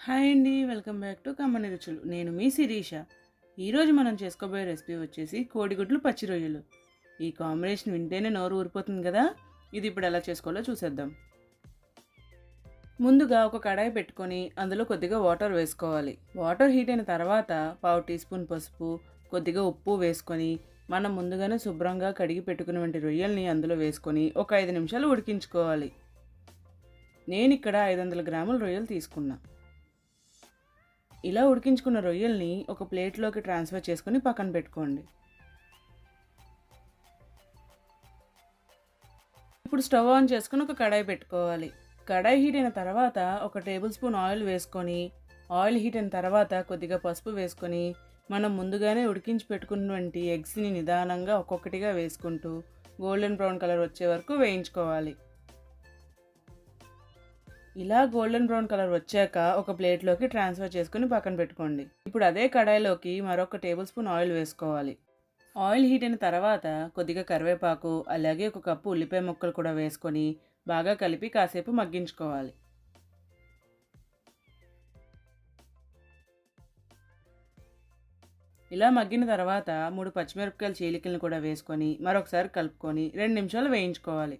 Hi అండి welcome back to కమ్మని రుచులు. నేను మీ శిరీష. ఈరోజు మనం చేసుకోబోయే రెసిపీ వచ్చేసి కోడిగుడ్లు పచ్చి రొయ్యలు. ఈ కాంబినేషన్ వింటేనే నోరు ఊరిపోతుంది కదా? ఇది ఇప్పుడు ఎలా చేసుకోవాలో చూసేద్దాం. ముందుగా ఒక కడాయి పెట్టుకొని అందులో కొద్దిగా వాటర్ వేసుకోవాలి. వాటర్ హీట్ అయిన తర్వాత పావు టీ స్పూన్ పసుపు కొద్దిగా ఉప్పు వేసుకొని మనం ముందుగానే శుభ్రంగా కడిగి పెట్టుకున్నటువంటి రొయ్యల్ని అందులో వేసుకొని ఒక ఐదు నిమిషాలు ఉడికించుకోవాలి. నేను ఇక్కడ ఐదు వందల గ్రాముల రొయ్యలు తీసుకున్నాను ఇలా ఉడికించుకున్న రొయ్యల్ని ఒక ప్లేట్లోకి ట్రాన్స్ఫర్ చేసుకుని పక్కన పెట్టుకోండి. ఇప్పుడు స్టవ్ ఆన్ చేసుకుని ఒక కడాయి పెట్టుకోవాలి. కడాయి హీట్ అయిన తర్వాత ఒక టేబుల్ స్పూన్ ఆయిల్ వేసుకొని ఆయిల్ హీట్ అయిన తర్వాత కొద్దిగా పసుపు వేసుకొని మనం ముందుగానే ఉడికించి పెట్టుకున్నటువంటి ఎగ్స్ని నిదానంగా ఒక్కొక్కటిగా వేసుకుంటూ గోల్డెన్ బ్రౌన్ కలర్ వచ్చే వరకు వేయించుకోవాలి. ఇలా గోల్డెన్ బ్రౌన్ కలర్ వచ్చాక ఒక ప్లేట్లోకి ట్రాన్స్ఫర్ చేసుకుని పక్కన పెట్టుకోండి. ఇప్పుడు అదే కడాయిలోకి మరొక టేబుల్ స్పూన్ ఆయిల్ వేసుకోవాలి. ఆయిల్ హీట్ అయిన తర్వాత కొద్దిగా కరివేపాకు అలాగే ఒక కప్పు ఉల్లిపాయ ముక్కలు కూడా వేసుకొని బాగా కలిపి కాసేపు మగ్గించుకోవాలి. ఇలా మగ్గిన తర్వాత మూడు పచ్చిమిరపకాయల చీలికలను కూడా వేసుకొని మరొకసారి కలుపుకొని రెండు నిమిషాలు వేయించుకోవాలి.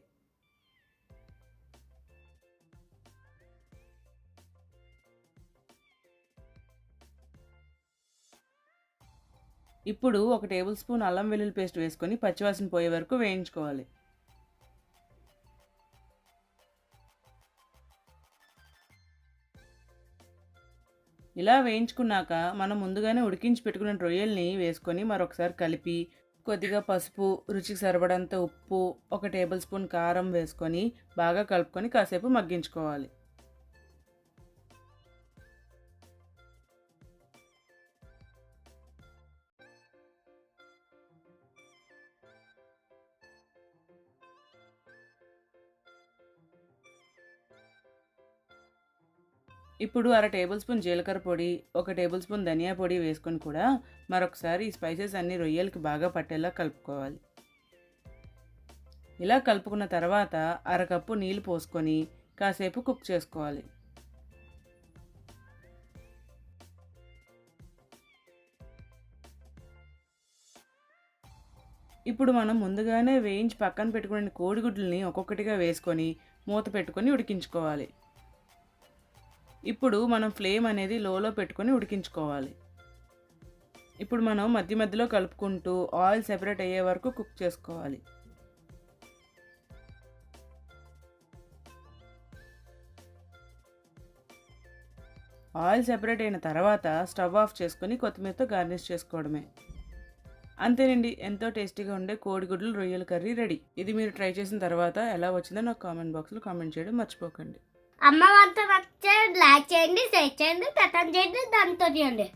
ఇప్పుడు ఒక టేబుల్ స్పూన్ అల్లం వెల్లుల్లి పేస్ట్ వేసుకొని పచ్చివాసన పోయే వరకు వేయించుకోవాలి. ఇలా వేయించుకున్నాక మనం ముందుగానే ఉడికించి పెట్టుకున్న రొయ్యల్ని వేసుకొని మరొకసారి కలిపి కొద్దిగా పసుపు రుచికి సరిపడంత ఉప్పు ఒక టేబుల్ స్పూన్ కారం వేసుకొని బాగా కలుపుకొని కాసేపు మగ్గించుకోవాలి. ఇప్పుడు అర టేబుల్ స్పూన్ జీలకర్ర పొడి ఒక టేబుల్ స్పూన్ ధనియా పొడి వేసుకొని కూడా మరొకసారి ఈ స్పైసెస్ అన్ని రొయ్యలకి బాగా పట్టేలా కలుపుకోవాలి. ఇలా కలుపుకున్న తర్వాత అరకప్పు నీళ్ళు పోసుకొని కాసేపు కుక్ చేసుకోవాలి. ఇప్పుడు మనం ముందుగానే వేయించి పక్కన పెట్టుకునే కోడిగుడ్లని ఒక్కొక్కటిగా వేసుకొని మూత పెట్టుకొని ఉడికించుకోవాలి. ఇప్పుడు మనం ఫ్లేమ్ అనేది లోలో పెట్టుకొని ఉడికించుకోవాలి. ఇప్పుడు మనం మధ్య మధ్యలో కలుపుకుంటూ ఆయిల్ సెపరేట్ అయ్యే వరకు కుక్ చేసుకోవాలి. ఆయిల్ సెపరేట్ అయిన తర్వాత స్టవ్ ఆఫ్ చేసుకొని కొత్తిమీరతో గార్నిష్ చేసుకోవడమే. అంతేనండి ఎంతో టేస్టీగా ఉండే కోడిగుడ్లు రొయ్యల కర్రీ రెడీ. ఇది మీరు ట్రై చేసిన తర్వాత ఎలా వచ్చిందో నాకు కామెంట్ బాక్స్లో కామెంట్ చేయడం మర్చిపోకండి. అమ్మ వంట నచ్చే లైక్ చేయండి షేర్ చేయండి కథం చేయండి దాంతో చేయండి